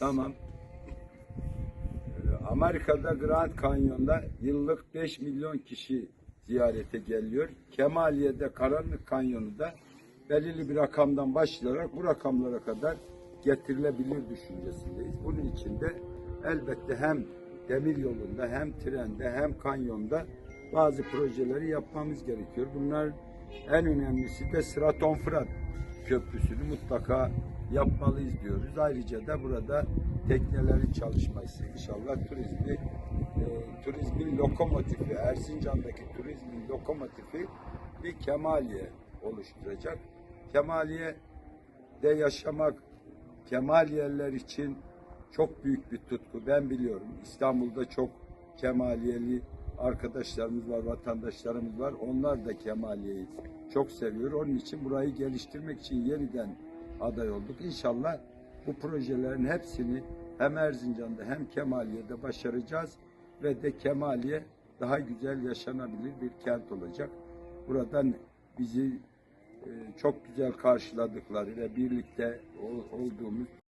Tamam. Ee, Amerika'da Grand Canyon'da yıllık 5 milyon kişi ziyarete geliyor. Kemaliye'de Karanlık Kanyonu'da belirli bir rakamdan başlayarak bu rakamlara kadar getirilebilir düşüncesindeyiz. Bunun için de elbette hem demir yolunda hem trende hem kanyonda bazı projeleri yapmamız gerekiyor. Bunlar en önemlisi de Straton Fırat Köprüsü'nü mutlaka yapmalıyız diyoruz. Ayrıca da burada teknelerin çalışması inşallah turizmi e, turizmin lokomotifi Erzincan'daki turizmin lokomotifi bir Kemaliye oluşturacak. Kemaliye de yaşamak Kemaliyeler için çok büyük bir tutku. Ben biliyorum İstanbul'da çok Kemaliyeli arkadaşlarımız var, vatandaşlarımız var. Onlar da Kemaliye'yi çok seviyor. Onun için burayı geliştirmek için yeniden aday olduk. İnşallah bu projelerin hepsini hem Erzincan'da hem Kemaliye'de başaracağız ve de Kemaliye daha güzel yaşanabilir bir kent olacak. Buradan bizi e, çok güzel karşıladıkları ve birlikte ol- olduğumuz